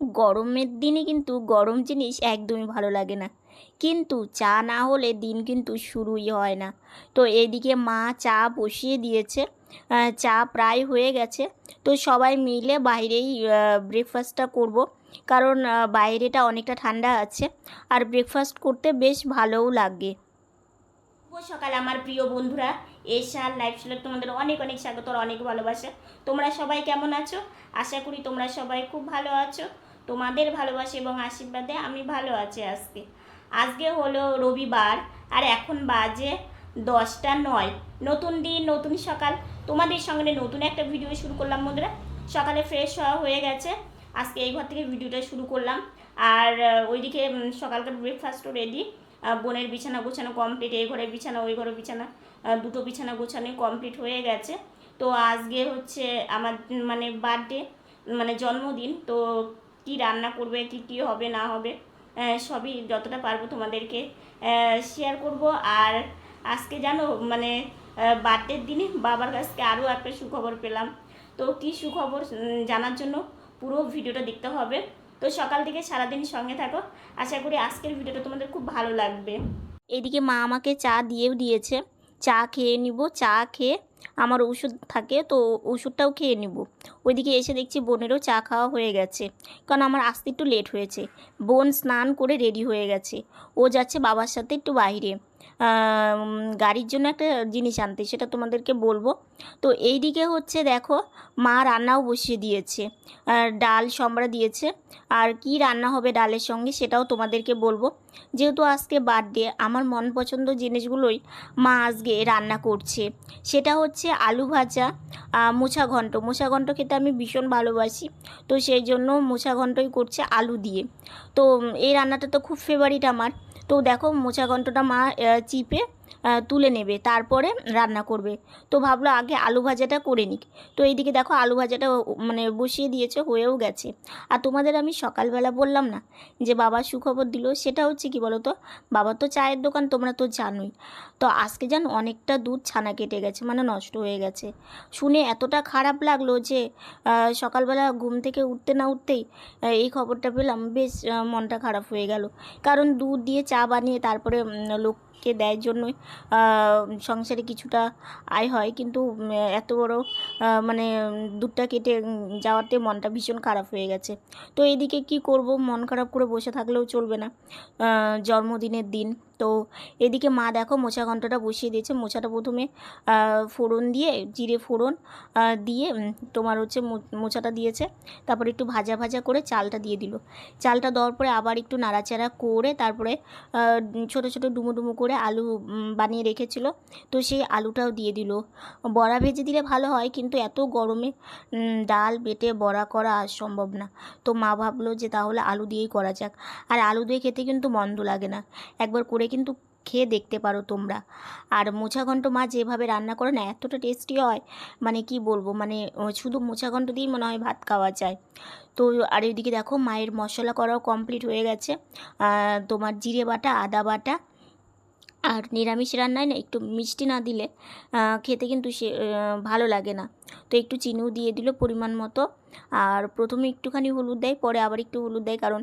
গরমের দিনে কিন্তু গরম জিনিস একদমই ভালো লাগে না। কিন্তু চা না হলে দিন কিন্তু শুরুই হয় না। তো এদিকে মা চা বসিয়ে দিয়েছে। চা প্রায় হয়ে গেছে। তো সবাই মিলে বাইরেই ব্রেকফাস্টটা করব। কারণ বাইরেটা অনেকটা ঠান্ডা আছে। আর ব্রেকফাস্ট করতে বেশ ভালোও লাগে। সকাল আমার প্রিয় বন্ধুরা। এশার লাইফস্টাইলে তোমাদের অনেক অনেক স্বাগত অনেক ভালোবাসা। তোমরা সবাই কেমন আছো? আশা করি তোমরা সবাই খুব ভালো আছো। তোমাদের ভালোবাসা এবং আশীর্বাদে আমি ভালো আছি আজকে। আজকে হলো রবিবার, আর এখন বাজে দশটা নয়। নতুন দিন, নতুন সকাল। তোমাদের সঙ্গে নতুন একটা ভিডিও শুরু করলাম বন্ধুরা। সকালে ফ্রেশ হওয়া হয়ে গেছে। আজকে এই ঘর থেকে ভিডিওটা শুরু করলাম। আর ওইদিকে সকালকার ব্রেকফাস্টও রেডি বোনের বিছানা গোছানো কমপ্লিট এই ঘরের বিছানা, ওই ঘরের বিছানা। দুটো বিছানা গোছানো কমপ্লিট হয়ে গেছে। তো আজকে হচ্ছে আমার মানে বার্থডে মানে জন্মদিন। তো কি রান্না করবে, কি কি হবে, না হবে সবই যতটা পারব তোমাদেরকে শেয়ার করব। আর আজকে জানো মানে বার্থডের দিনে বাবার কাছ থেকে আরও একটা সুখবর পেলাম। তো কী সুখবর জানার জন্য পুরো ভিডিওটা দেখতে হবে। তো সকাল থেকে সারাদিন সঙ্গে থাকো। আশা করি আজকের ভিডিওটা তোমাদের খুব ভালো লাগবে। এদিকে মা আমাকে চা দিয়েও দিয়েছে। চা খেয়ে নিব, চা খেয়ে আমার ওষুধ থাকে, তো ওষুধটাও খেয়ে নিব। ওইদিকে এসে দেখছি বোনেরও চা খাওয়া হয়ে গেছে, কারণ আমার আসতে একটু লেট হয়েছে। বোন স্নান করে রেডি হয়ে গেছে। ও যাচ্ছে বাবার সাথে একটু বাইরে। গাড়ির জন্য একটা জিনিস আনতে, সেটা তোমাদেরকে বলব। তো এই দিকে হচ্ছে দেখো, মা রান্নাও বসিয়ে দিয়েছে। ডাল সম্বরা দিয়েছে। আর কি রান্না হবে ডালের সঙ্গে সেটাও তোমাদেরকে বলব। যেহেতু আজকে বার্থডে, আমার মন পছন্দ জিনিসগুলোই মা আজকে রান্না করছে। সেটা হচ্ছে আলু ভাজা মোছা ঘন্ট। মোছা ঘন্ট খেতে আমি ভীষণ ভালোবাসি। তো সেই জন্য মোছা ঘন্টই করছে আলু দিয়ে। তো এই রান্নাটা তো খুব ফেভারিট আমার। তো দেখো, মোছা ঘন্টটা মা GPS. তুলে নেবে, তারপরে রান্না করবে। তো ভাবলো আগে আলু ভাজাটা করে নিক। তো এইদিকে দেখো আলু ভাজাটা মানে বসিয়ে দিয়েছে, হয়েও গেছে। আর তোমাদের আমি সকালবেলা বললাম না যে বাবা সুখবর দিল? সেটা হচ্ছে কি বলো তো বাবা তো চায়ের দোকান, তোমরা তো জানোই। তো আজকে যেন অনেকটা দুধ ছানা কেটে গেছে মানে নষ্ট হয়ে গেছে। শুনে এতটা খারাপ লাগল যে সকালবেলা ঘুম থেকে উঠতে না উঠতেই এই খবরটা পেলাম, বেশ মনটা খারাপ হয়ে গেল। কারণ দুধ দিয়ে চা বানিয়ে তারপরে লোককে দেয় জন্যই সংসারে কিছুটা আয় হয়, কিন্তু এত বড় মানে দুধটা কেটে যাওয়াতে মনটা ভীষণ খারাপ হয়ে গেছে। তো এদিকে কি করব? মন খারাপ করে বসে থাকলেও চলবে না। জন্মদিনের দিন। তো এদিকে মা দেখো মোচা ঘন্টটা বসিয়ে দিয়েছে। মোচাটা প্রথমে ফোড়ন দিয়ে, জিরে ফোড়ন দিয়ে তোমার হচ্ছে মোচাটা দিয়েছে। তারপরে একটু ভাজা ভাজা করে চালটা দিয়ে দিল। চালটা দেওয়ার পরে আবার একটু নাড়াচাড়া করে তারপরে ছোট ছোট ডুমো ডুমো করে আলু বানিয়ে রেখেছিল। তো সেই আলুটাও দিয়ে দিল। বড়া ভেজে দিলে ভালো হয় কিন্তু এত গরমে ডাল বেটে বড়া করা সম্ভব না। তো মা ভাবলো যে তাহলে আলু দিয়েই করা যাক। আর আলু দিয়ে খেতে কিন্তু মন্দ লাগে না। একবার করে কিন্তু খেয়ে দেখতে পারো তোমরা। আর মোছা ঘন্ট মা যেভাবে রান্না করে না, এতটা টেস্টি হয়। মানে কি বলব মানে শুধু মোছা ঘন্ট দিয়েই মনে হয় ভাত খাওয়া যায়। তো, আর এদিকে দেখো মায়ের মশলা করাও কমপ্লিট হয়ে গেছে। তোমার জিরে বাটা, আদা বাটা আর নিরামিষ রান্নায় না একটু মিষ্টি না দিলে খেতে কিন্তু সে ভালো লাগে না। তো একটু চিনিও দিয়ে দিল পরিমাণ মতো। আর প্রথমে একটুখানি হলুদ দেয়, পরে আবার একটু হলুদ দেয়, কারণ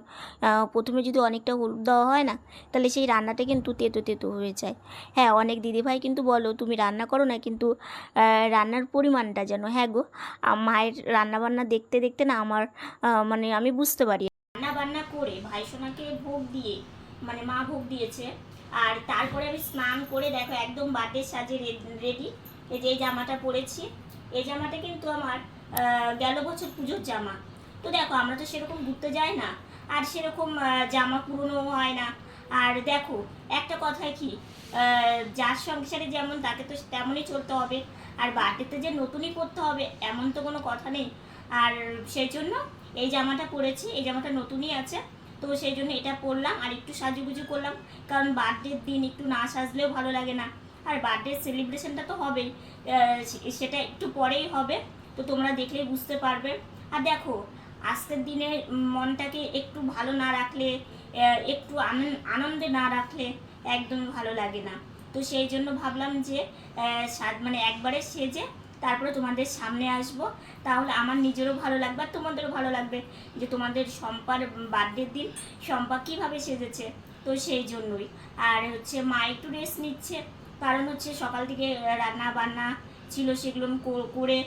প্রথমে যদি অনেকটা হলুদ দেওয়া হয় না, তাহলে সেই রান্নাটা কিন্তু তেতো তেতো হয়ে যায়। হ্যাঁ অনেক দিদিভাই কিন্তু বলো, তুমি রান্না করো না, কিন্তু রান্নার পরিমাণটা যেন হ্যাঁ গো মায়ের রান্না বান্না দেখতে দেখতে না আমার মানে আমি বুঝতে পারি। রান্না বান্না করে ভাই সোনাকে ভোগ দিয়ে মানে মা ভোগ দিয়েছে আর তারপরে আমি স্নান করে দেখো একদম বার্থডে সাজে রেডি এই যে এই জামাটা পরেছি। এই জামাটা কিন্তু আমার গেল বছর পুজোর জামা। তো দেখো, আমরা তো সেরকম ঘুরতে যাই না। আর সেরকম জামা পুরনো হয় না। আর দেখো, একটা কথায় কি যার সংসারে যেমন তাকে তো তেমনই চলতে হবে। আর বার্থডেতে যে নতুনই করতে হবে, এমন তো কোনো কথা নেই। আর সেই জন্য এই জামাটা পরেছি, এই জামাটা নতুনই আছে। তো সেই জন্য এটা পরলাম আর একটু সাজুগুজু করলাম। কারণ বার্থডের দিন একটু না সাজলেও ভালো লাগে না। আর বার্থডে সেলিব্রেশনটা তো হবেই। সেটা একটু পরেই হবে। তো তোমরা দেখলেই বুঝতে পারবে। আর দেখো, আজকের দিনে মনটাকে একটু ভালো না রাখলে একটু আনন্দ না রাখলে একদমই ভালো লাগে না। তো সেই জন্য ভাবলাম যে মানে একবারে সেজে তারপরে তোমাদের সামনে আসব। তাহলে আমার নিজেরও ভালো লাগবে আর তোমাদেরও ভালো লাগবে যে তোমাদের শম্পার বার্থডের দিন শম্পা কীভাবে সেজেছে, তো সেই জন্যই। আর হচ্ছে মা একটু রেস্ট নিচ্ছে, কারণ হচ্ছে সকাল থেকে রান্না বান্না ছিল সেগুলো করে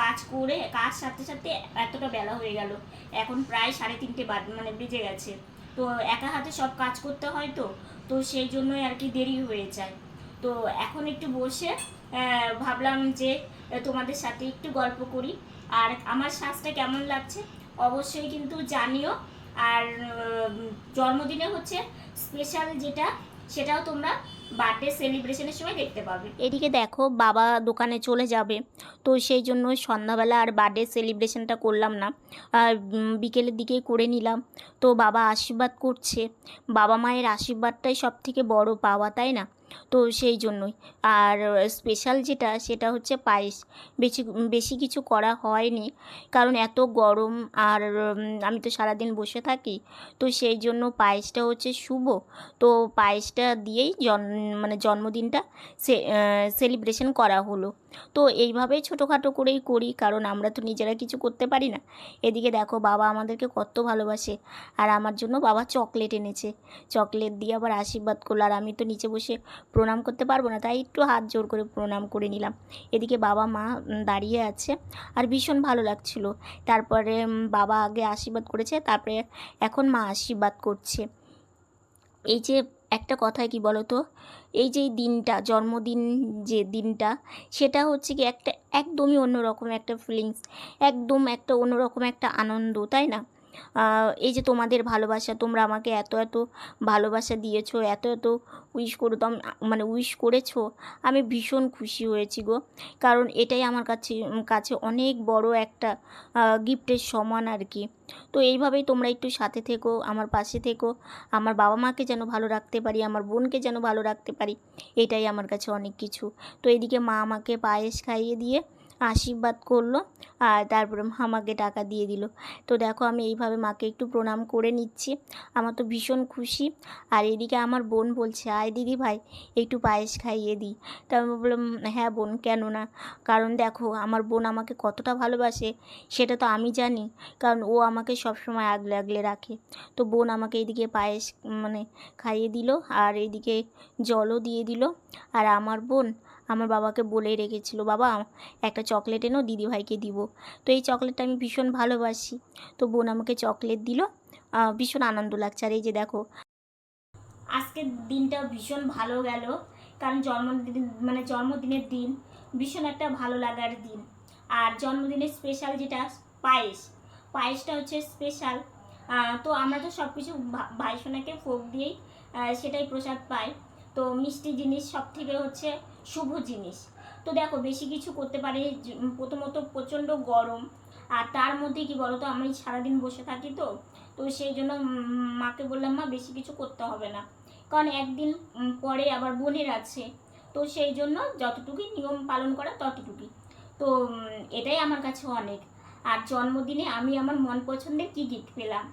কাজ করে, কাজ সারতে সাথে এতটা বেলা হয়ে গেল। এখন প্রায় সাড়ে তিনটে বাদ মানে বেজে গেছে। তো একা হাতে সব কাজ করতে হয় তো তো সেই জন্যই আর কি দেরি হয়ে যায়। তো এখন একটু বসে ভাবলাম যে তোমাদের সাথে একটু গল্প করি। আর আমার শ্বাসটা কেমন লাগছে অবশ্যই কিন্তু জানিও। আর জন্মদিনে হচ্ছে স্পেশাল যেটা, সেটাও তোমরা বার্থডে সেলিব্রেশনের সময় দেখতে পাবে। এদিকে দেখো, বাবা দোকানে চলে যাবে। তো সেই জন্য সন্ধ্যাবেলা আর বার্থডে সেলিব্রেশনটা করলাম না। বিকেলের দিকেই করে নিলাম। তো বাবা আশীর্বাদ করছে। বাবা মায়ের আশীর্বাদটাই সব থেকে বড় পাওয়া, তাই না? তো সেই জন্যই। আর স্পেশাল যেটা, সেটা হচ্ছে পায়েস। বেশি বেশি কিছু করা হয়নি। কারণ এত গরম আর আমি তো সারাদিন বসে থাকি। তো সেই জন্য পায়েসটা হচ্ছে শুভ। তো পায়েসটা দিয়েই জন মানে জন্মদিনটা সেলিব্রেশন করা হলো। তো এইভাবেই ছোটোখাটো করেই করি। কারণ আমরা তো নিজেরা কিছু করতে পারি না। এদিকে দেখো, বাবা আমাদেরকে কত ভালোবাসে। আর আমার জন্য বাবা চকলেট এনেছে। চকলেট দিয়ে আবার আশীর্বাদ করল। আর আমি তো নিচে বসে প্রণাম করতে পারব না, তাই একটু হাত জোর করে প্রণাম করে নিলাম। এদিকে বাবা, মা দাঁড়িয়ে আছে আর ভীষণ ভালো লাগছিল। তারপরে বাবা আগে আশীর্বাদ করেছে, তারপরে এখন মা আশীর্বাদ করছে। এই যে একটা কথা কি তো এই যে দিনটা, জন্মদিন যে দিনটা, সেটা হচ্ছে কি একটা একদমই অন্যরকম একটা ফিলিংস একদম একটা অন্যরকম একটা আনন্দ, তাই না? এই যে তোমাদের ভালোবাসা, তোমরা আমাকে এত এত ভালোবাসা দিয়েছ, এত এত উইশ করো, তো মানে উইশ করেছ, আমি ভীষণ খুশি হয়েছি গো। কারণ এটাই আমার কাছে কাছে অনেক বড় একটা গিফটের সমান আর কি। তো এইভাবেই তোমরা একটু সাথে থেকো, আমার পাশে থেকো, আমার বাবা মাকে যেন ভালো রাখতে পারি, আমার বোনকে যেন ভালো রাখতে পারি, এটাই আমার কাছে অনেক কিছু। তো এদিকে মা আমাকে পায়েস খাইয়ে দিয়ে আশীর্বাদ করল আর তারপরে আমাকে টাকা দিয়ে দিল। তো দেখো আমি এইভাবে মাকে একটু প্রণাম করে নিচ্ছি। আমার তো ভীষণ খুশি। আর এদিকে আমার বোন বলছে, আয় দিদি ভাই, একটু পায়েস খাইয়ে দিই। তা আমি বললাম হ্যাঁ বোন কেন না কারণ দেখো আমার বোন আমাকে কতটা ভালোবাসে, সেটা তো আমি জানি। কারণ ও আমাকে সবসময় আগলে আগলে রাখে। তো বোন আমাকে এদিকে পায়েস মানে খাইয়ে দিল আর এদিকে জলও দিয়ে দিল। আর আমার বোন আমার বাবাকে বলেই রেখেছিল, বাবা, একটা চকলেট এনো দিদিভাইকে দিব। তো এই চকলেটটা আমি ভীষণ ভালোবাসি। তো বোন আমাকে চকলেট দিল। ভীষণ আনন্দ লাগছে। আর এই যে দেখো, আজকের দিনটা ভীষণ ভালো গেল। কারণ জন্মদিন মানে জন্মদিনের দিন ভীষণ একটা ভালো লাগার দিন। আর জন্মদিনের স্পেশাল যেটা, পায়েস। পায়েসটা হচ্ছে স্পেশাল তো আমরা তো সব কিছু ভাইসোনাকে ফোক দিয়েই সেটাই প্রসাদ পাই। তো মিষ্টি জিনিস সব থেকে হচ্ছে শুভ জিনিস। তো দেখো, বেশি কিছু করতে পারি প্রথমত প্রচণ্ড গরম। আর তার মধ্যে কি বলতো, আমি সারাদিন বসে থাকি তো তো সেই জন্য মাকে বললাম, মা, বেশি কিছু করতে হবে না। কারণ একদিন পরে আবার বোনের আছে। তো সেই জন্য যতটুকুই নিয়ম পালন করা ততটুকুই। তো এটাই আমার কাছে অনেক। আর জন্মদিনে আমি আমার মন পছন্দের কী গিফট পেলাম?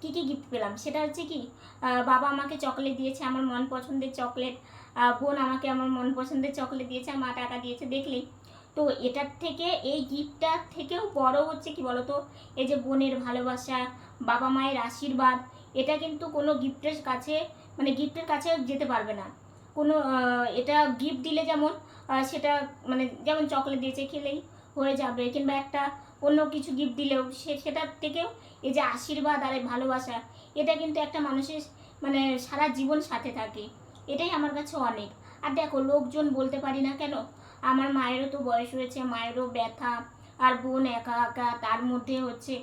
কী কী গিফট পেলাম? সেটা হচ্ছে কি বাবা আমাকে চকলেট দিয়েছে, আমার মন পছন্দের চকলেট বোন আমাকে আমার মন পছন্দের চকলেট দিয়েছে, মা টাকা দিয়েছে দেখলেই তো এটার থেকে, এই গিফটটার থেকেও বড় হচ্ছে কি বলতো? এই যে বোনের ভালোবাসা, বাবা মায়ের আশীর্বাদ, এটা কিন্তু কোনো গিফটের কাছে মানে গিফটের কাছে যেতে পারবে না। কোনো এটা গিফট দিলে যেমন সেটা মানে যেমন চকলেট দিয়েছে, খেলেই হয়ে যাবে, কিংবা একটা অন্য কিছু গিফট দিলেও, সে, সেটার থেকেও এই যে আশীর্বাদ আর ভালোবাসা, এটা কিন্তু একটা মানুষের মানে সারা জীবন সাথে থাকে। এটাই আমার কাছে অনেক। আর দেখো, লোকজন বলতে পারি না কেন? আমার মায়েরও তো বয়স হয়েছে, মায়েরও ব্যথা, আর বোন একা একা, তার মধ্যে হচ্ছে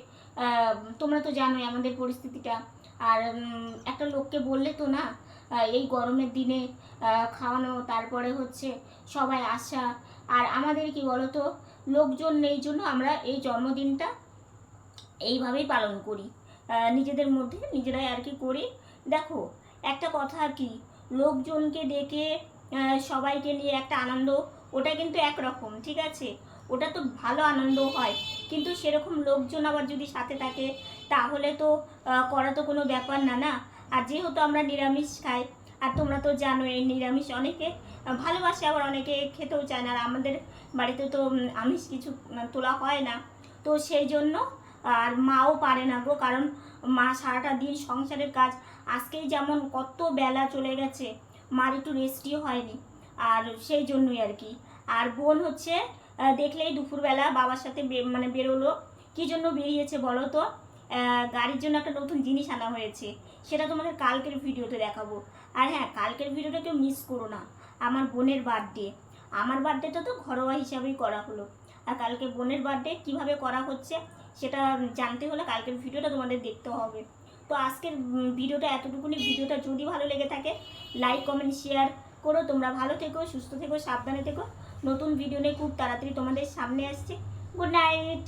তোমরা তো জানোই আমাদের পরিস্থিতিটা। আর একটা লোককে বললে তো না এই গরমের দিনে খাওয়ানো, তারপরে হচ্ছে সবাই আসা। আর আমাদের কি বলতো, লোকজন নেই জন্য আমরা এই জন্মদিনটা এইভাবেই পালন করি। নিজেদের মধ্যে নিজেরাই আর কি করি। দেখো, একটা কথা কি, লোকজনকে ডেকে সবাইকে নিয়ে একটা আনন্দ, ওটা কিন্তু একরকম, ঠিক আছে? ওটা তো ভালো আনন্দ হয়। কিন্তু সেরকম লোকজন আবার যদি সাথে থাকে, তাহলে তো করা তো কোনো ব্যাপার না না? আর যেহেতু আমরা নিরামিষ খাই, আর তোমরা তো জানো এই নিরামিষ অনেকে ভালোবাসে, আবার অনেকে খেতেও চায় না। আর আমাদের বাড়িতে তো আমিষ কিছু তোলা হয় না। তো সেই জন্য আর মাও পারে না গো, কারণ মা সারাটা দিন সংসারের কাজ। আজকেই যেমন কত বেলা চলে গেছে, মার একটু রেস্টই হয়নি। আর সেই জন্যই আর কি। আর বোন হচ্ছে দেখলেই দুপুরবেলা বাবার সাথে মানে বেরোলো। কী জন্য বেরিয়েছে বলো তো? গাড়ির জন্য একটা নতুন জিনিস আনা হয়েছে। সেটা তোমাদের কালকের ভিডিওতে দেখাবো। আর হ্যাঁ কালকের ভিডিওটা কেউ মিস করো না। আমার বোনের বার্থডে আমার বার্থডেটা তো ঘরোয়া হিসাবেই করা হলো। আর কালকে বোনের বার্থডে কীভাবে করা হচ্ছে সেটা জানতে হলে কালকের ভিডিওটা তোমাদের দেখতে হবে। তো আজকের ভিডিওটা এতটুকুনি। ভিডিওটা যদি ভালো লেগে থাকে লাইক কমেন্ট শেয়ার করো। তোমরা ভালো থেকো, সুস্থ থেকো, সাবধানে থেকো। নতুন ভিডিও নিয়ে খুব তাড়াতাড়ি তোমাদের সামনে আসছে। Good night